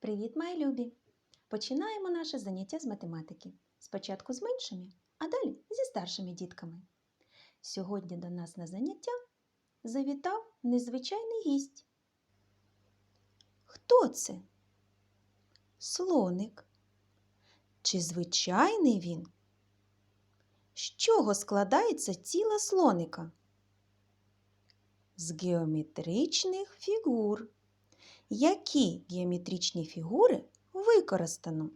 Привіт, мої любі! Починаємо наше заняття з математики. Спочатку з меншими, а далі зі старшими дітками. Сьогодні до нас на заняття завітав незвичайний гість. Хто це? Слоник. Чи звичайний він? З чого складається тіло слоника? З геометричних фігур. Які геометричні фігури використано?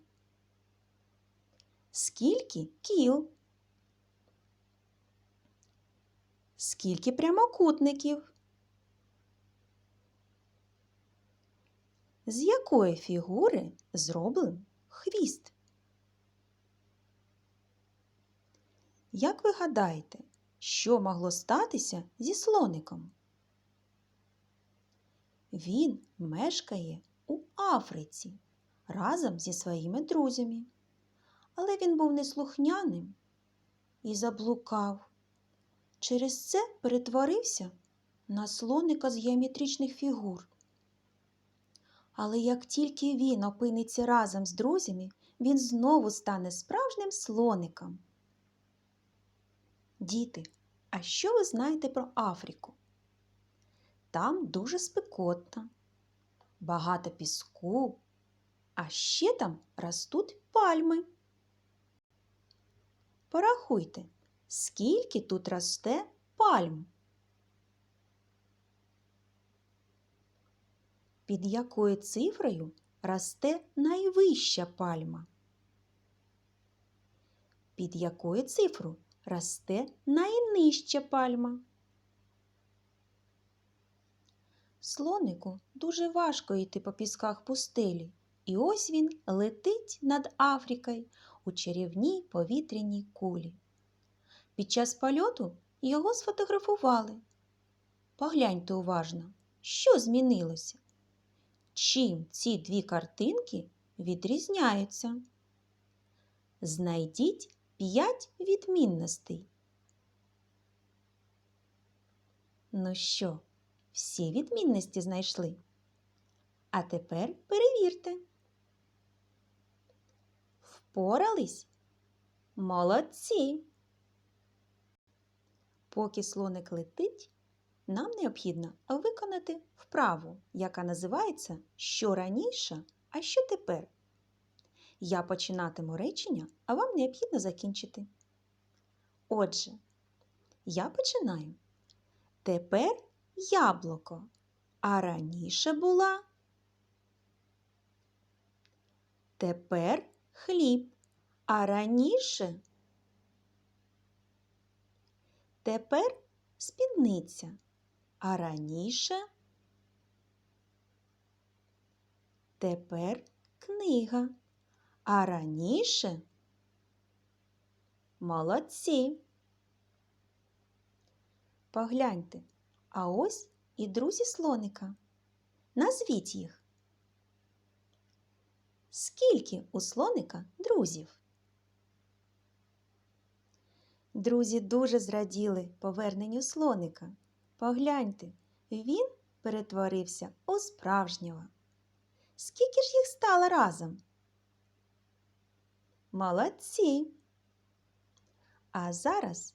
Скільки кіл? Скільки прямокутників? З якої фігури зроблений хвіст? Як ви гадаєте, що могло статися зі слоником? Він мешкає у Африці разом зі своїми друзями. Але він був неслухняним і заблукав. Через це перетворився на слоника з геометричних фігур. Але як тільки він опиниться разом з друзями, він знову стане справжнім слоником. Діти, а що ви знаєте про Африку? Там дуже спекотно, багато піску, а ще там ростуть пальми. Порахуйте, скільки тут росте пальм? Під якою цифрою росте найвища пальма? Під якою цифрою росте найнижча пальма? Слонику дуже важко йти по пісках пустелі, і ось він летить над Африкою у чарівній повітряній кулі. Під час польоту його сфотографували. Погляньте уважно, що змінилося? Чим ці дві картинки відрізняються? Знайдіть п'ять відмінностей. Ну що? Всі відмінності знайшли. А тепер перевірте. Впорались? Молодці. Поки слоник летить, нам необхідно виконати вправу, яка називається Що раніше, а що тепер. Я починатиму речення, а вам необхідно закінчити. Отже, я починаю. Тепер яблуко, а раніше була. Тепер хліб, а раніше. Тепер спідниця, а раніше. Тепер книга, а раніше. Молодці. Погляньте. А ось і друзі слоника. Назвіть їх. Скільки у слоника друзів? Друзі дуже зраділи поверненню слоника. Погляньте, він перетворився у справжнього. Скільки ж їх стало разом? Молодці! А зараз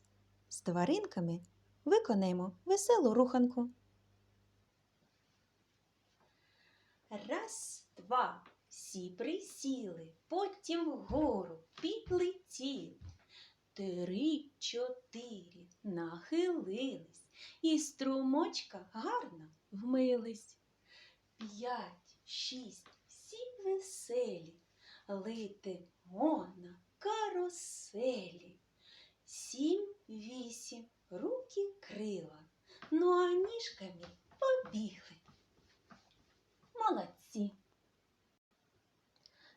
з тваринками виконаємо веселу руханку. Раз, два, всі присіли, потім вгору підлетіли. Три, чотири нахилились і струмочка гарно вмились. П'ять, шість, всі веселі, летимо на каруселі. Сім, вісім, руки крила, ну а ніжками побігли. Молодці.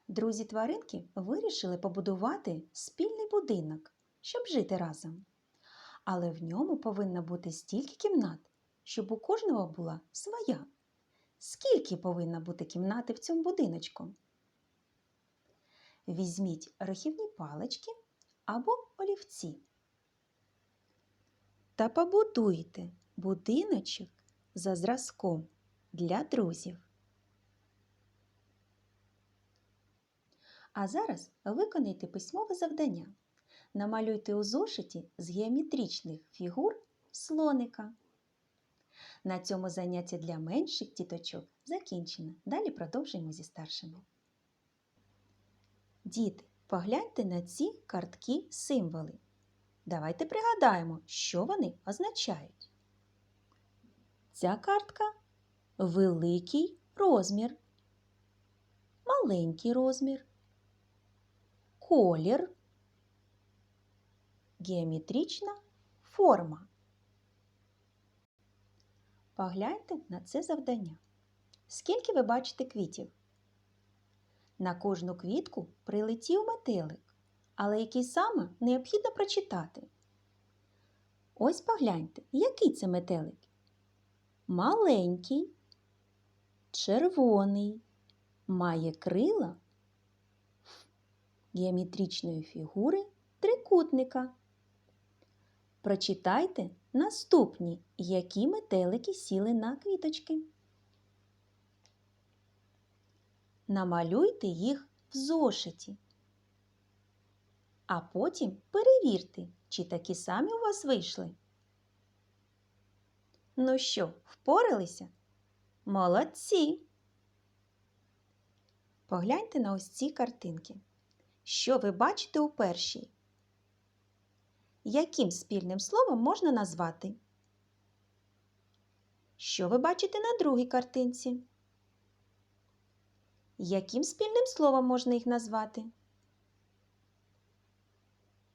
Друзі тваринки вирішили побудувати спільний будинок, щоб жити разом. Але в ньому повинно бути стільки кімнат, щоб у кожного була своя. Скільки повинно бути кімнати в цьому будиночку? Візьміть рахівні палички або олівці та побудуйте будиночок за зразком для друзів. А зараз виконайте письмове завдання. Намалюйте у зошиті з геометричних фігур слоника. На цьому заняття для менших діточок закінчено. Далі продовжуємо зі старшими. Діти, погляньте на ці картки символи. Давайте пригадаємо, що вони означають. Ця картка великий розмір, маленький розмір, колір, геометрична форма. Погляньте на це завдання. Скільки ви бачите квітів? На кожну квітку прилетів метелик, але який саме необхідно прочитати. Ось погляньте, який це метелик? Маленький, червоний, має крила геометричної фігури трикутника. Прочитайте наступні, які метелики сіли на квіточки. Намалюйте їх в зошиті. А потім перевірте, чи такі самі у вас вийшли. Ну що, впоралися? Молодці! Погляньте на ось ці картинки. Що ви бачите у першій? Яким спільним словом можна назвати? Що ви бачите на другій картинці? Яким спільним словом можна їх назвати?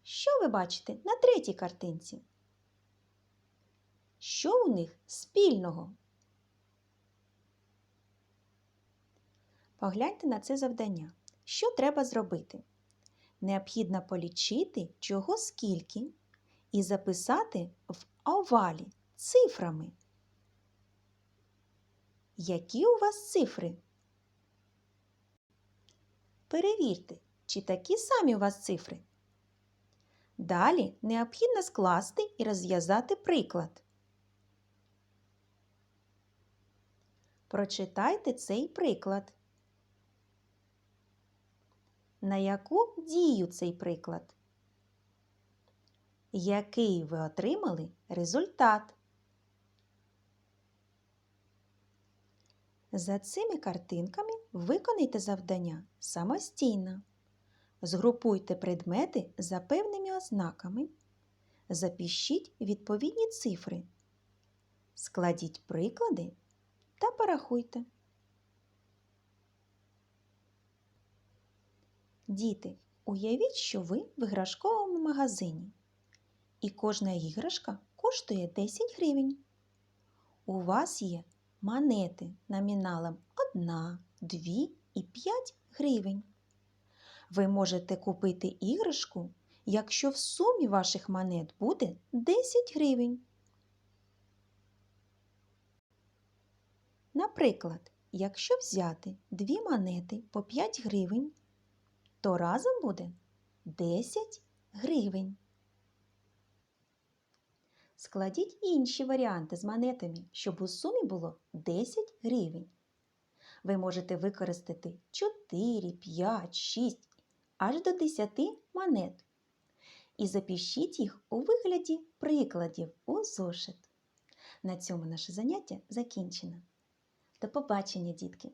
Що ви бачите на третій картинці? Що у них спільного? Погляньте на це завдання. Що треба зробити? Необхідно полічити, чого скільки, і записати в овалі цифрами. Які у вас цифри? Перевірте, чи такі самі у вас цифри. Далі необхідно скласти і розв'язати приклад. Прочитайте цей приклад. На яку дію цей приклад? Який ви отримали результат? За цими картинками виконайте завдання самостійно. Згрупуйте предмети за певними ознаками. Запишіть відповідні цифри. Складіть приклади та порахуйте. Діти, уявіть, що ви в іграшковому магазині. І кожна іграшка коштує 10 гривень. У вас є монети номіналом 1, 2 і 5 гривень. Ви можете купити іграшку, якщо в сумі ваших монет буде 10 гривень. Наприклад, якщо взяти дві монети по 5 гривень, то разом буде 10 гривень. Складіть інші варіанти з монетами, щоб у сумі було 10 гривень. Ви можете використати 4, 5, 6 аж до 10 монет. І запишіть їх у вигляді прикладів у зошит. На цьому наше заняття закінчено. До побачення, дітки!